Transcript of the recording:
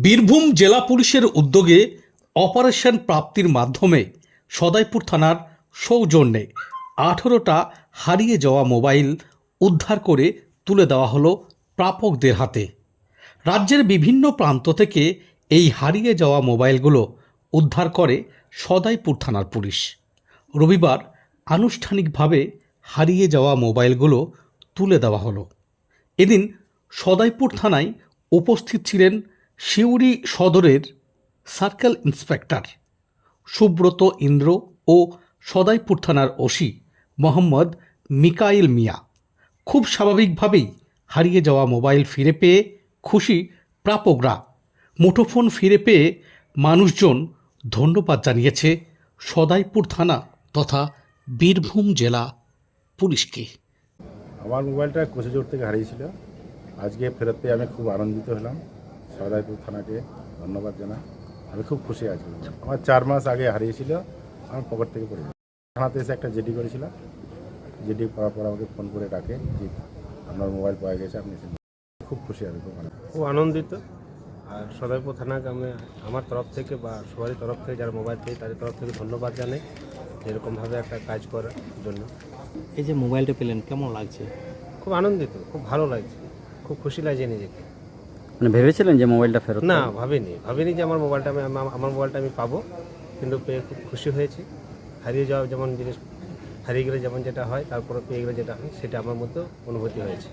বীরভূম জেলা পুলিশের উদ্যোগে অপারেশন প্রাপ্তির মাধ্যমে সদাইপুর থানার সৌজন্যে আঠেরোটা হারিয়ে যাওয়া মোবাইল উদ্ধার করে তুলে দেওয়া হলো প্রাপকদের হাতে। রাজ্যের বিভিন্ন প্রান্ত থেকে এই হারিয়ে যাওয়া মোবাইলগুলো উদ্ধার করে সদাইপুর থানার পুলিশ। রবিবার আনুষ্ঠানিকভাবে হারিয়ে যাওয়া মোবাইলগুলো তুলে দেওয়া হলো। এদিন সদাইপুর থানায় উপস্থিত ছিলেন সিউড়ি সদরের সার্কেল ইন্সপেক্টর সুব্রত ইন্দ্র ও সদাইপুর থানার ওসি মোহাম্মদ মিকাইল মিয়া খুব স্বাভাবিকভাবেই হারিয়ে যাওয়া মোবাইল ফিরে পেয়ে খুশি প্রাপকরা। মুঠোফোন ফিরে পেয়ে মানুষজন ধন্যবাদ জানিয়েছে সদাইপুর থানা তথা বীরভূম জেলা পুলিশকে। আমার মোবাইলটা কোচেজোর থেকে হারিয়েছিল। আজকে ফেরত পেয়ে আমি খুব আনন্দিত হলাম। সদাইপুর থানাকে ধন্যবাদ জানাই। আমি খুব খুশি আছি। আমার চার মাস আগে হারিয়েছিল আমার পকেট থেকে পড়ে। থানাতে এসে একটা জেডি করেছিল। জেডি করার পর আমাকে ফোন করে ডাকে যে আপনার মোবাইল পাওয়া গেছে আপনি এসে খুব খুশি আমি খুব খুব আনন্দিত। আর সদাইপুর থানাকে আমি আমার তরফ থেকে বা সবারই তরফ থেকে যারা মোবাইল পেয়ে তাদের তরফ থেকে ধন্যবাদ জানাই যেরকমভাবে একটা কাজ করার জন্য। এই যে মোবাইলটা পেলেন কেমন লাগছে? খুব আনন্দিত খুব ভালো লাগছে। খুব খুশি লাগছে নিজেকে। মানে ভেবেছিলেন যে মোবাইলটা ফেরত না ভাবিনি। ভাবিনি যে আমার মোবাইলটা আমি আমার মোবাইলটা আমি পাবো। কিন্তু পেয়ে খুব খুশি হয়েছি। হারিয়ে যাওয়া যেমন জিনিস হারিয়ে গেলে যেমন যেটা হয় তারপরে পেয়ে গেলে যেটা হয় সেটা আমার মধ্যে অনুভূতি হয়েছে।